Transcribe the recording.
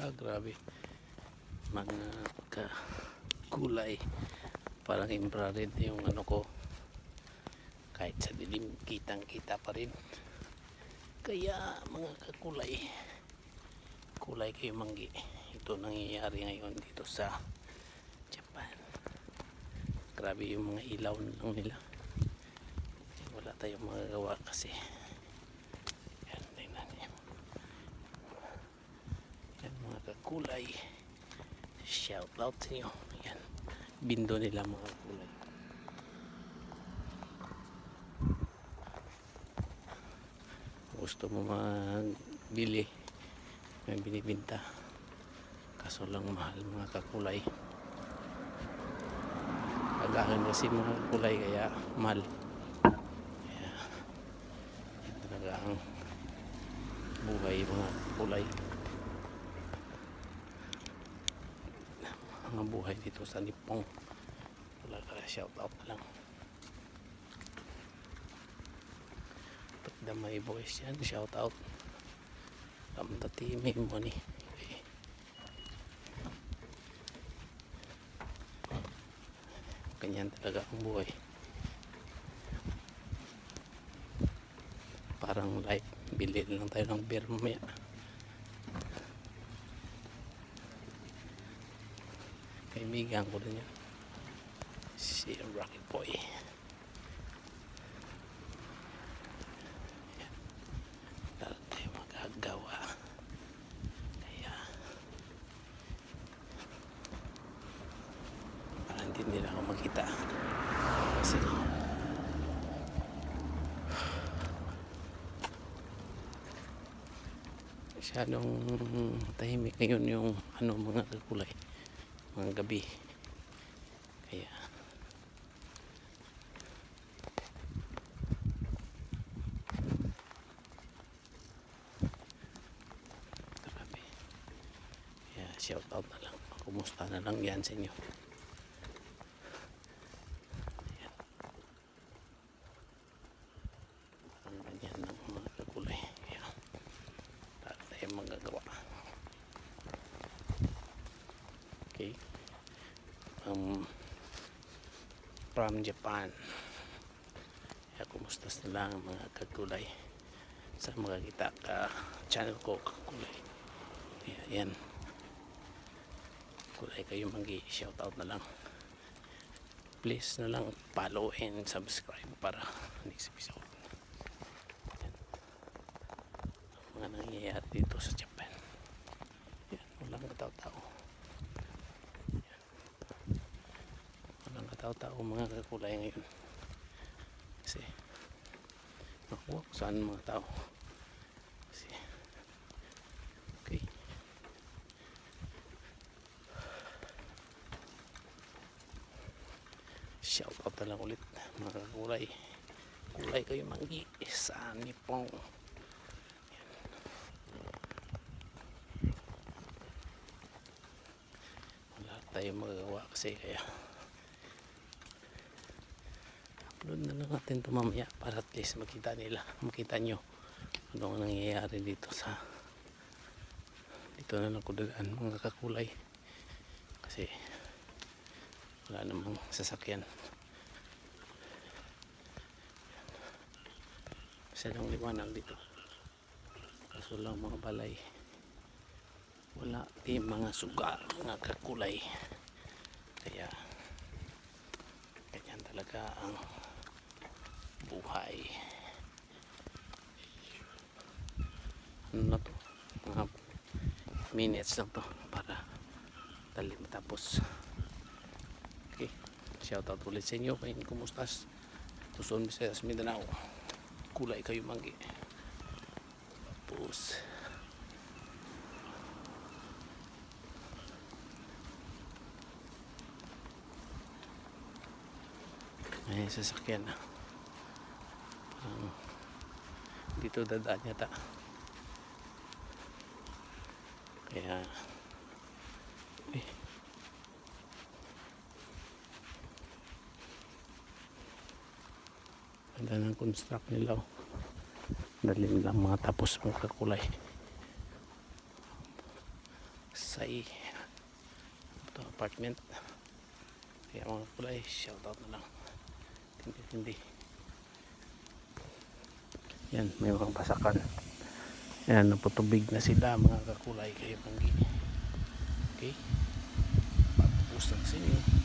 Ah, grabe. Mga kulay. Parang infrared yung ano ko. Kahit sa dilim, kitang kita pa rin. Kaya mga kakulay, kulay kayo manggi. Ito nangyayari ngayon dito sa Japan. Grabe yung mga ilaw lang nila. Wala tayong magagawa kasi. Yan, tingnan niyo. Yan mga kakulay. Shout out sa. Yan. Bindo nila mga kulay. Gusto mo magbili. May binibinta. Kaso lang mahal mga kakulay. Agahan kasi mga kulay kaya mahal. Kaya yan talaga ang buhay mga kulay. Mga buhay dito sa Nipong wala ka shout out na lang. Damay boys yan? Shout out kamdati may money. Eh. ganyan talaga ang buhay. Parang life bili lang tayo ng beer mamaya kaibigan ko rin yan si Rocket Boy. Tayo magagawa. Kaya parang hindi nila ako makita. Kasi masyadong tahimik ngayon yung ano mga kulay mga gabi. Kaya. Grabe kaya shout out na lang. Kumusta na lang yan sa inyo Ayan. parang ganyan ng mga kakulay kaya wala tayong magagawa Okay. Um, from Japan. Kaya kumusta lang mga kagulay sa makakita ka channel ko kagulay. Kaya yan. Kulay kayo magi shout out na lang. Please na lang follow and subscribe para next episode. Yan. Mga nangyayari dito sa Japan. Katao-tao mga kakulay ngayon. Kasi nakuha ko saan mga tao. Kasi okay. Shout out na lang ulit mga kakulay. Kulay kayo manggi sa nipong wala tayong magagawa kasi kaya na lang natin ito mamaya para at least makita nila makita nyo ano ang nangyayari dito sa dito na lang mga kakulay. Kasi wala namang sasakyan. Masyadong liwanag dito. Kaso lang mga balay wala di mga suga mga kakulay. Kaya ganyan talaga ang buhay. Ano na to? Mga minutes lang to para dali matapos. Okay shout out ulit sa inyo. Kayo kumustas? Luzon, Visayas, Mindanao. Kulay kayo manggi. Tapos may sasakyan na parang dito dadaan yata. Kaya eh, ganda ng construct nila oh. dali lang mga tapos mga kakulay Pasay ito apartment. Kaya mga kulay shoutout na lang. Hindi hindi yan may mga pasakan yan naputubig na sila mga kakulay kayo panggi okay? Patapos lang sa inyo